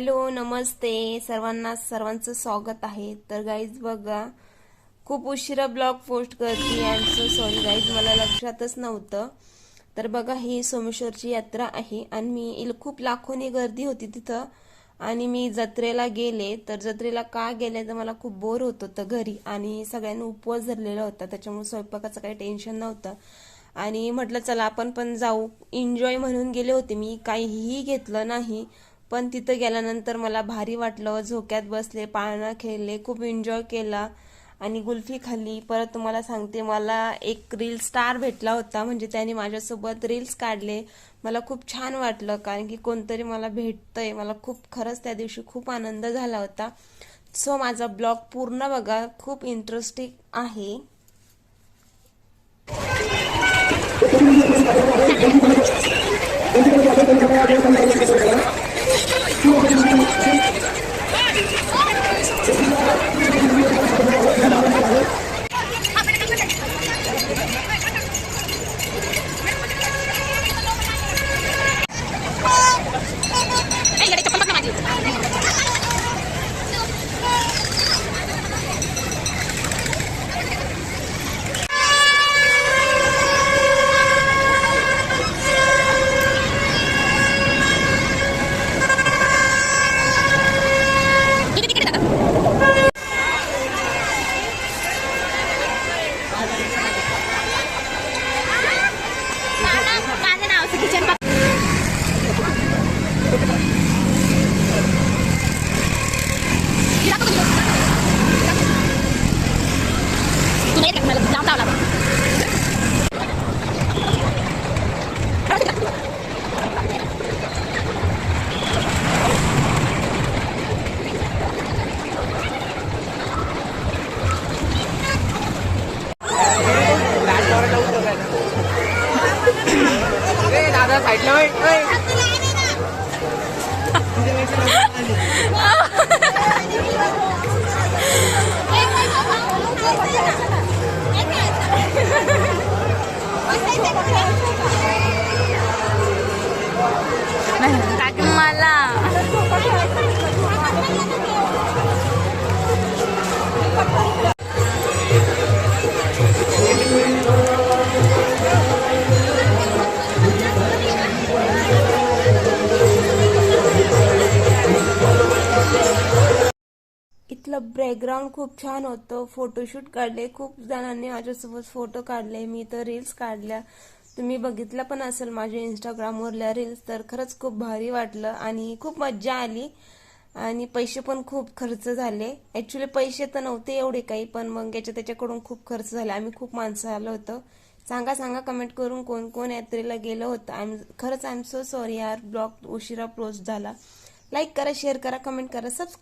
Hello नमस्ते. सर्वांना सर्वांचं स्वागत आहे. तर गाईज बघा खूप उशिरा ब्लॉग पोस्ट करते आय सो सॉरी गाईज मला लक्षातच नव्हतं. तर बघा ही सोमेश्वरची यात्रा आहे आणि मी खूप लाखोनी गर्दी होती तिथं आणि मी जत्रेला गेले. तर जत्रेला का गेले तर मला खूप बोर होत होतं घरी आणि सगळ्यांनी उपवास धरलेला होता. त्याच्यामुळे स्वयंपाकाचं काही टेन्शन नव्हतं. आणि म्हटलं चला आपण पण जाऊ. एन्जॉय म्हणून गेले होते मी. काहीही घेतलं नाही. पण तिथं गेल्यानंतर मला भारी वाटलं. झोक्यात बसले पाळणा खेळले खूप एन्जॉय केला. आणि गुल्फी खाल्ली. परत तुम्हाला सांगते मला एक रील स्टार भेटला होता. म्हणजे त्याने माझ्यासोबत रील्स काढले. मला खूप छान वाटलं कारण की कोणतरी मला भेटतंय. मला खूप खरंच त्या दिवशी खूप आनंद झाला होता. सो माझा ब्लॉग पूर्ण बघा. खूप इंटरेस्टिंग आहे. दादा साईडला होय होय. काकी मला आपलं बॅकग्राऊंड खूप छान होतं. फोटोशूट काढले. खूप जणांनी माझ्यासोबत फोटो काढले. मी तर रील्स काढल्या. तुम्ही बघितलं पण असेल माझ्या इंस्टाग्रामवरल्या रील्स तर खरंच खूप भारी वाटलं आणि खूप मज्जा आली. आणि पैसे पण खूप खर्च झाले. ॲक्च्युली पैसे तर नव्हते एवढे काही पण मग याच्या त्याच्याकडून खूप खर्च झाला. आम्ही खूप माणसं आलो होतो. सांगा सांगा कमेंट करून कोण कोण यात्रेला गेलं होतं. आय खरंच आय एम सो सॉरी यार. ब्लॉग उशिरा पोस्ट झाला. लाईक करा शेअर करा कमेंट करा. सबस्क्राईब